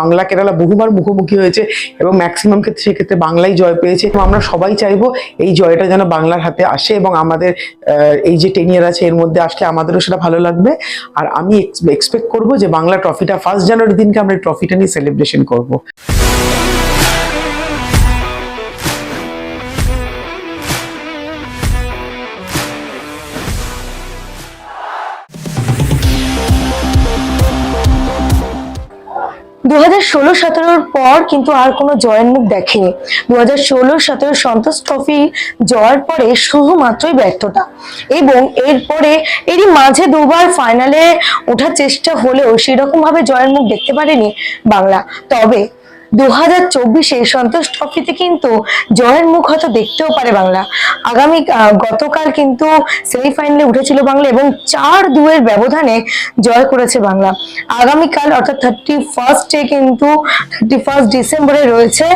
বাংলা কেরালা বহুবার মুখোমুখি হয়েছে এবং ম্যাক্সিমাম ক্ষেত্রে সেক্ষেত্রে বাংলাই জয় পেয়েছে। এবং আমরা সবাই চাইব এই জয়টা যেন বাংলার হাতে আসে এবং আমাদের এই যে টেনিয়ার আছে, এর মধ্যে আসলে আমাদেরও সেটা ভালো লাগবে। আর আমি এক্সপেক্ট করব যে বাংলা ট্রফিটা ফার্স্ট জানুয়ারি দিনকে আমরা ট্রফিটা নিয়ে সেলিব্রেশন করব। দু হাজার ষোলো সতেরোর পর কিন্তু আর কোনো জয়ের মুখ দেখেনি। দু হাজার ষোলো সতেরো সন্তোষ ট্রফি জয়ের পরে শুধুমাত্রই ব্যর্থতা। এবং এরপরে এরই মাঝে দুবার ফাইনালে ওঠার চেষ্টা হলেও সেরকমভাবে জয়ের মুখ দেখতে পারেনি বাংলা। তবে দু হাজার চব্বিশে সন্তোষ ট্রফিতে কিন্তু জয়ের মুখ হয়তো দেখতেও পারে বাংলা। আগামী গতকাল কিন্তু সেমিফাইনালে উঠেছিল বাংলা এবং চার দুয়ের ব্যবধানে জয় করেছে বাংলা। আগামীকাল অর্থাৎ থার্টি ফার্স্টে কিন্তু থার্টি ফার্স্ট ডিসেম্বরে রয়েছে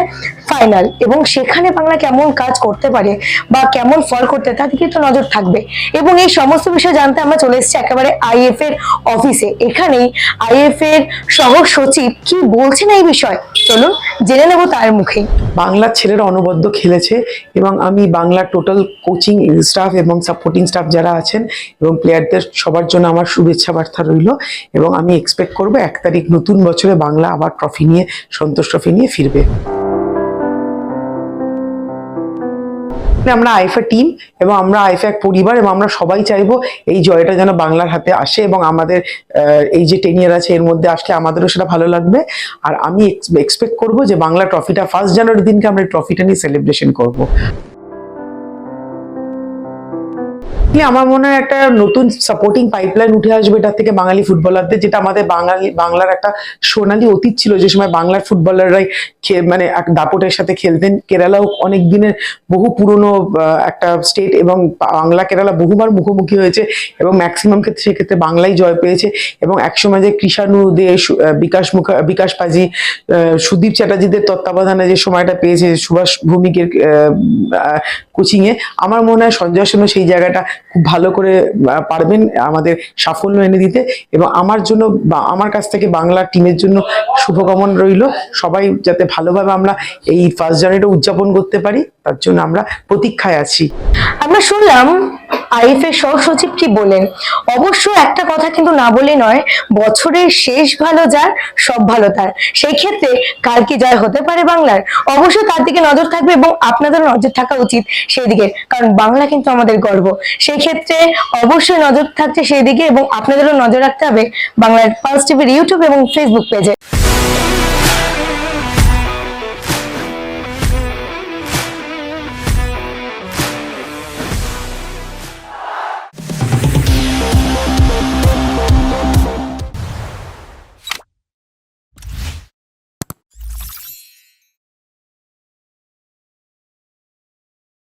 ফাইনাল এবং সেখানে বাংলা কেমন কাজ করতে পারে বা কেমন ফল করতে তার দিকে তো নজর থাকবে। এবং এই সমস্ত বিষয় জানতে আমরা চলে এসেছি একেবারে আইএফ এর অফিসে এখানেই আইএফ এর সহ সচিব কি বলছেন এই বিষয়? চলুন, জেনে নেব তার মুখেই। বাংলার ছেলেরা অনবদ্য খেলেছে এবং আমি বাংলার টোটাল কোচিং স্টাফ এবং সাপোর্টিং স্টাফ যারা আছেন এবং প্লেয়ারদের সবার জন্য আমার শুভেচ্ছা বার্তা রইল এবং আমি এক্সপেক্ট করব এক তারিখ নতুন বছরে বাংলা আবার ট্রফি নিয়ে, সন্তোষ ট্রফি নিয়ে ফিরবে। আমরা আইফা টিম এবং আমরা আইফা এক পরিবার এবং আমরা সবাই চাইব এই জয়টা যেন বাংলার হাতে আসে এবং আমাদের এই যে টেনিয়ার আছে এর মধ্যে আসলে আমাদেরও সেটা ভালো লাগবে। আর আমি এক্সপেক্ট করব যে বাংলা ট্রফিটা ফার্স্ট জানুয়ারি দিনকে আমরা ট্রফিটা নিয়ে সেলিব্রেশন করব। আমার মনে হয় একটা নতুন সাপোর্টিং পাইপলাইন উঠে আসবে এটা থেকে বাঙালি ফুটবলারদের যেটা আমাদের বাঙালি, বাংলার একটা সোনালী অতীত ছিল। যে সময় বাংলার ফুটবলাররাই মানে এক দাপটের সাথে খেলতেন। কেরালাও অনেক দিনের বহু পুরনো একটা স্টেট এবং বাংলা, কেরালা বহুবার মুখোমুখি হয়েছে এবং ম্যাক্সিমাম ক্ষেত্রে সেক্ষেত্রে বাংলাই জয় পেয়েছে এবং একসময় যে কৃষাণু দে বিকাশ মুখ, বিকাশ পাজি সুদীপ চ্যাটার্জিদের তত্ত্বাবধানে যে সময়টা পেয়েছে সুভাষ ভৌমিকের কোচিংয়ে আমার মনে হয় সঞ্জয় সেই জায়গাটা খুব ভালো করে পারবেন আমাদের সাফল্য এনে দিতে এবং আমার জন্য বা আমার কাছ থেকে বাংলা টিমের জন্য শুভকামনা রইল। সবাই যাতে ভালোভাবে আমরা এই ফার্স্ট জার্নিটা উদযাপন করতে পারি, তার জন্য আমরা প্রতীক্ষায় আছি। আমরা শুনলাম আইএফ এর সহ সচিব কি বলেন? অবশ্য একটা কথা কিন্তু না বলে নয়, বছরের শেষ ভালো যার, সব ভালো তার। সেই ক্ষেত্রে কাল কি জয় হতে পারে বাংলার? অবশ্যই তার দিকে নজর থাকবে এবং আপনাদেরও নজর থাকা উচিত সেই দিকে, কারণ বাংলা কিন্তু আমাদের গর্ব। সেই ক্ষেত্রে অবশ্যই নজর থাকছে সেই দিকে এবং আপনাদেরও নজর রাখতে হবে বাংলার ফার্স্ট টিভির ইউটিউব এবং ফেসবুক পেজে